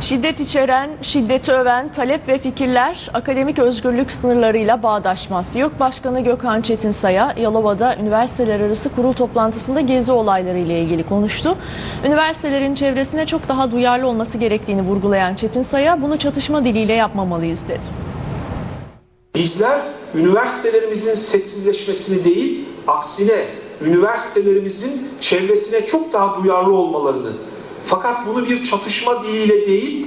Şiddet içeren, şiddeti öven talep ve fikirler akademik özgürlük sınırlarıyla bağdaşmaz. YÖK Başkanı Gökhan Çetinsaya, Yalova'da üniversiteler arası kurul toplantısında gezi olayları ile ilgili konuştu. Üniversitelerin çevresine çok daha duyarlı olması gerektiğini vurgulayan Çetinsaya, bunu çatışma diliyle yapmamalıyız dedi. Bizler üniversitelerimizin sessizleşmesini değil, aksine üniversitelerimizin çevresine çok daha duyarlı olmalarını, fakat bunu bir çatışma diliyle değil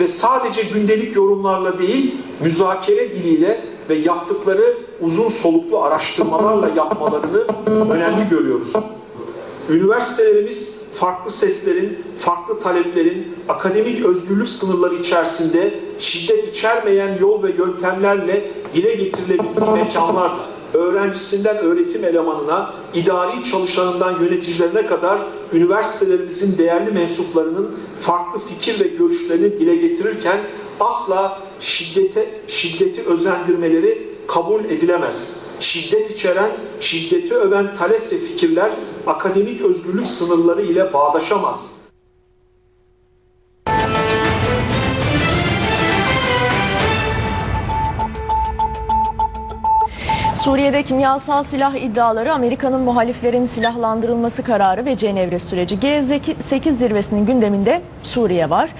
ve sadece gündelik yorumlarla değil, müzakere diliyle ve yaptıkları uzun soluklu araştırmalarla yapmalarını önemli görüyoruz. Üniversitelerimiz farklı seslerin, farklı taleplerin akademik özgürlük sınırları içerisinde şiddet içermeyen yol ve yöntemlerle dile getirilebilir mekanlardır. Öğrencisinden öğretim elemanına, idari çalışanından yöneticilerine kadar üniversitelerimizin değerli mensuplarının farklı fikir ve görüşlerini dile getirirken asla şiddete şiddeti özendirmeleri kabul edilemez. Şiddet içeren, şiddeti öven talep ve fikirler akademik özgürlük sınırları ile bağdaşamaz. Suriye'de kimyasal silah iddiaları, Amerika'nın muhaliflerin silahlandırılması kararı ve Cenevre süreci G8 zirvesinin gündeminde Suriye var.